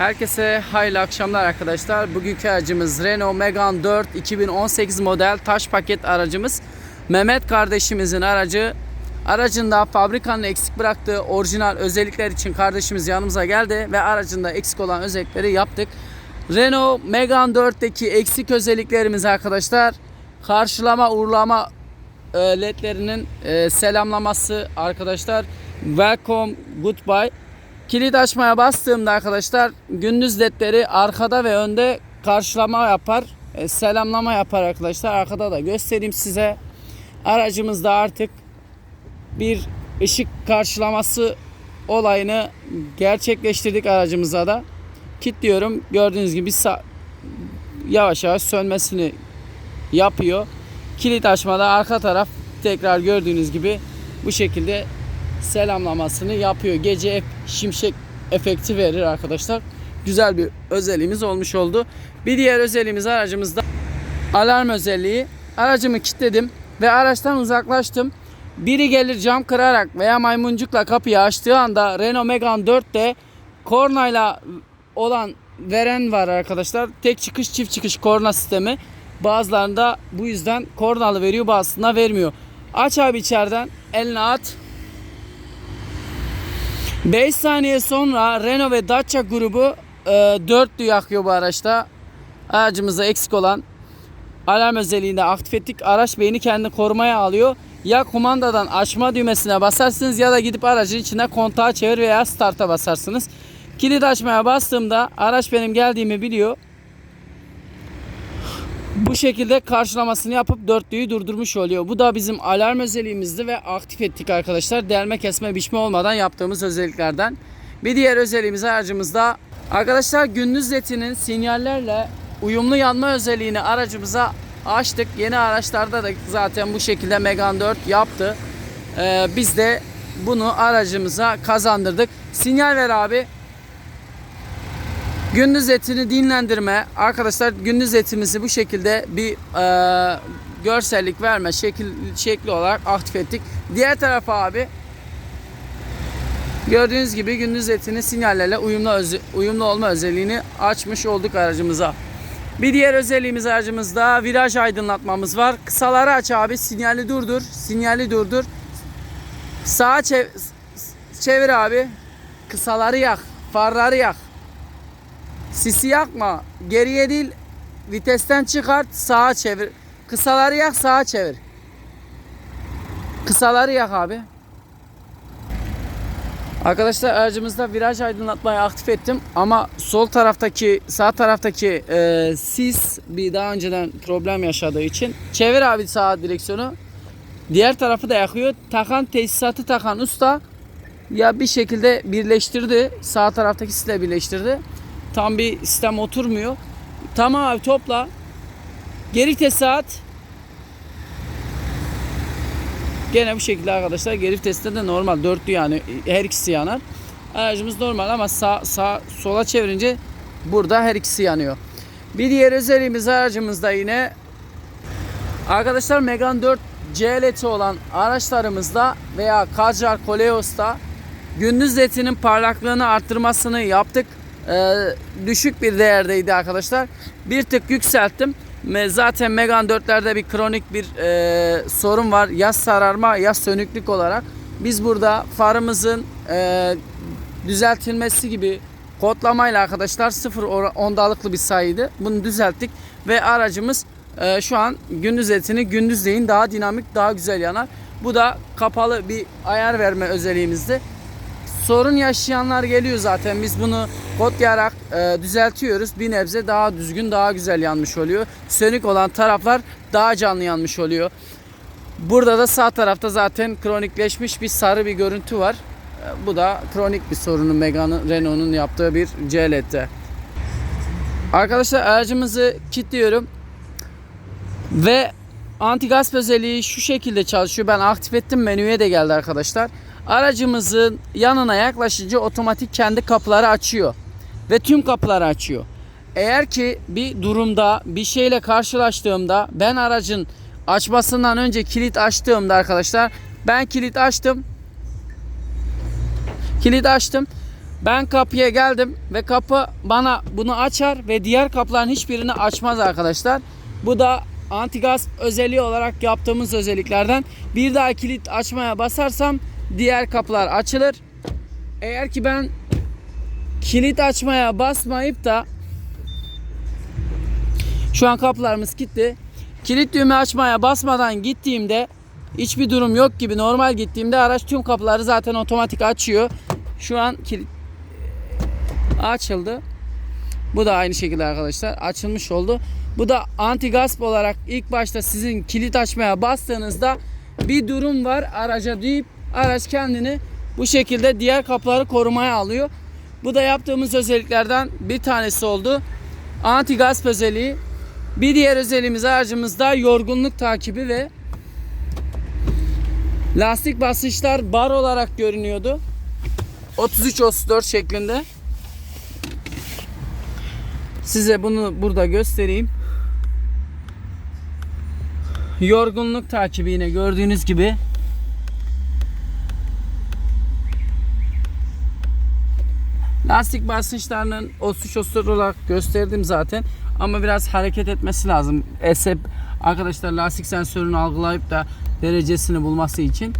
Herkese hayırlı akşamlar arkadaşlar. Bugünkü aracımız Renault Megane 4 2018 model taş paket aracımız. Mehmet kardeşimizin aracı. Aracında fabrikanın eksik bıraktığı orijinal özellikler için kardeşimiz yanımıza geldi ve aracında eksik olan özellikleri yaptık. Renault Megane 4'teki eksik özelliklerimiz arkadaşlar karşılama uğurlama e, ledlerinin e, selamlaması arkadaşlar. Welcome, goodbye. Kilit açmaya bastığımda arkadaşlar gündüz ledleri arkada ve önde karşılama yapar. e, selamlama yapar arkadaşlar. Arkada da göstereyim size. Aracımızda artık bir ışık karşılaması olayını gerçekleştirdik aracımıza da. Kilitliyorum. Gördüğünüz gibi yavaş yavaş sönmesini yapıyor. Kilit açmada arka taraf tekrar gördüğünüz gibi bu şekilde selamlamasını yapıyor. Gece şimşek efekti verir arkadaşlar. Güzel bir özelliğimiz olmuş oldu. Bir diğer özelliğimiz aracımızda alarm özelliği. Aracımı kilitledim ve araçtan uzaklaştım. Biri gelir cam kırarak veya maymuncukla kapıyı açtığı anda Renault Megane 4'te kornayla olan veren var arkadaşlar. Tek çıkış çift çıkış korna sistemi. Bazılarında bu yüzden kornalı veriyor bazısında vermiyor. Aç abi içeriden eline at. 5 saniye sonra Renault ve Dacia grubu e, dörtlü yakıyor bu araçta. Aracımızda eksik olan alarm özelliğinde aktif ettik. Araç beyni kendini korumaya alıyor. Ya kumandadan açma düğmesine basarsınız ya da gidip aracın içine kontağı çevir veya start'a basarsınız. Kilit açmaya bastığımda araç benim geldiğimi biliyor. Bu şekilde karşılamasını yapıp dörtlüyü durdurmuş oluyor. Bu da bizim alarm özelliğimizdi ve aktif ettik arkadaşlar. Delme kesme biçme olmadan yaptığımız özelliklerden. Bir diğer özelliğimiz aracımızda arkadaşlar gündüz ledinin sinyallerle uyumlu yanma özelliğini aracımıza açtık. Yeni araçlarda da zaten bu şekilde Megane 4 yaptı. Ee, biz de bunu aracımıza kazandırdık. Sinyal ver abi. Gündüz etini dinlendirme. Arkadaşlar gündüz etimizi bu şekilde bir e, görsellik verme şekil şekli olarak aktif ettik. Diğer tarafa abi gördüğünüz gibi gündüz etini sinyallerle uyumlu öze- uyumlu olma özelliğini açmış olduk aracımıza. Bir diğer özelliğimiz aracımızda viraj aydınlatmamız var. Kısaları aç abi. Sinyali durdur. Sinyali durdur. Sağa çev- çevir abi. Kısaları yak. Farları yak. Sisi yakma. Geriye değil vitesten çıkart sağa çevir. Kısaları yak sağa çevir. Kısaları yak abi. Arkadaşlar aracımızda viraj aydınlatmayı aktif ettim ama sol taraftaki sağ taraftaki e, sis bir daha önceden problem yaşadığı için çevir abi sağa direksiyonu. Diğer tarafı da yakıyor. Takan tesisatı takan usta ya bir şekilde birleştirdi. Sağ taraftaki sisle birleştirdi. Tam bir sistem oturmuyor. Tamam abi topla. Geri tesisat. Gene bu şekilde arkadaşlar geri viteste de normal dörtlü yani her ikisi yanar. Aracımız normal ama sağ, sağ sola çevirince burada her ikisi yanıyor. Bir diğer özelliğimiz aracımızda yine arkadaşlar Megane 4 CLT olan araçlarımızda veya Kadjar Koleos'ta gündüz ledinin parlaklığını arttırmasını yaptık. Ee, düşük bir değerdeydi arkadaşlar. Bir tık yükselttim. Zaten Megane 4'lerde bir kronik bir e, sorun var. Yaz sararma, yaz sönüklük olarak. Biz burada farımızın e, düzeltilmesi gibi kodlamayla arkadaşlar 0 or- ondalıklı bir sayıydı. Bunu düzelttik ve aracımız e, şu an gündüz etini gündüzleyin daha dinamik, daha güzel yanar. Bu da kapalı bir ayar verme özelliğimizdi sorun yaşayanlar geliyor zaten. Biz bunu kodlayarak e, düzeltiyoruz. Bir nebze daha düzgün, daha güzel yanmış oluyor. Sönük olan taraflar daha canlı yanmış oluyor. Burada da sağ tarafta zaten kronikleşmiş bir sarı bir görüntü var. E, bu da kronik bir sorunu Megane Renault'un yaptığı bir CLT. Arkadaşlar aracımızı kilitliyorum. Ve anti gasp özelliği şu şekilde çalışıyor. Ben aktif ettim menüye de geldi arkadaşlar. Aracımızın yanına yaklaşınca otomatik kendi kapıları açıyor. Ve tüm kapıları açıyor. Eğer ki bir durumda bir şeyle karşılaştığımda ben aracın açmasından önce kilit açtığımda arkadaşlar ben kilit açtım. Kilit açtım. Ben kapıya geldim ve kapı bana bunu açar ve diğer kapıların hiçbirini açmaz arkadaşlar. Bu da antigasp özelliği olarak yaptığımız özelliklerden. Bir daha kilit açmaya basarsam diğer kapılar açılır. Eğer ki ben kilit açmaya basmayıp da şu an kapılarımız kilitli. Kilit düğme açmaya basmadan gittiğimde hiçbir durum yok gibi normal gittiğimde araç tüm kapıları zaten otomatik açıyor. Şu an kilit açıldı. Bu da aynı şekilde arkadaşlar açılmış oldu. Bu da anti gasp olarak ilk başta sizin kilit açmaya bastığınızda bir durum var araca deyip araç kendini bu şekilde diğer kapıları korumaya alıyor. Bu da yaptığımız özelliklerden bir tanesi oldu. Anti gasp özelliği. Bir diğer özelliğimiz aracımızda yorgunluk takibi ve lastik basınçlar bar olarak görünüyordu. 33-34 şeklinde. Size bunu burada göstereyim. Yorgunluk takibi yine gördüğünüz gibi. Lastik basınçlarının 33-34 olarak gösterdim zaten. Ama biraz hareket etmesi lazım. ESEP arkadaşlar lastik sensörünü algılayıp da derecesini bulması için.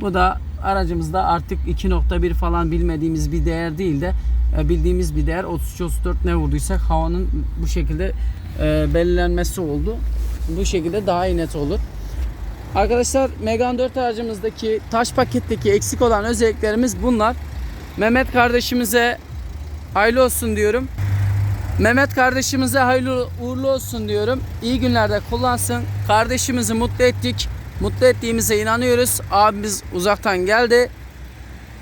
Bu da aracımızda artık 2.1 falan bilmediğimiz bir değer değil de e, bildiğimiz bir değer 33-34 ne vurduysak havanın bu şekilde e, belirlenmesi oldu. Bu şekilde daha iyi net olur. Arkadaşlar Megane 4 aracımızdaki taş paketteki eksik olan özelliklerimiz bunlar. Mehmet kardeşimize hayırlı olsun diyorum. Mehmet kardeşimize hayırlı uğurlu olsun diyorum. İyi günlerde kullansın. Kardeşimizi mutlu ettik. Mutlu ettiğimize inanıyoruz. Abimiz uzaktan geldi.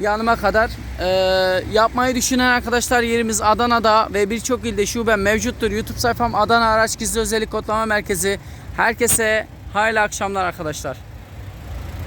Yanıma kadar. Ee, yapmayı düşünen arkadaşlar yerimiz Adana'da ve birçok ilde şube mevcuttur. YouTube sayfam Adana Araç Gizli Özellik Kodlama Merkezi. Herkese hayırlı akşamlar arkadaşlar.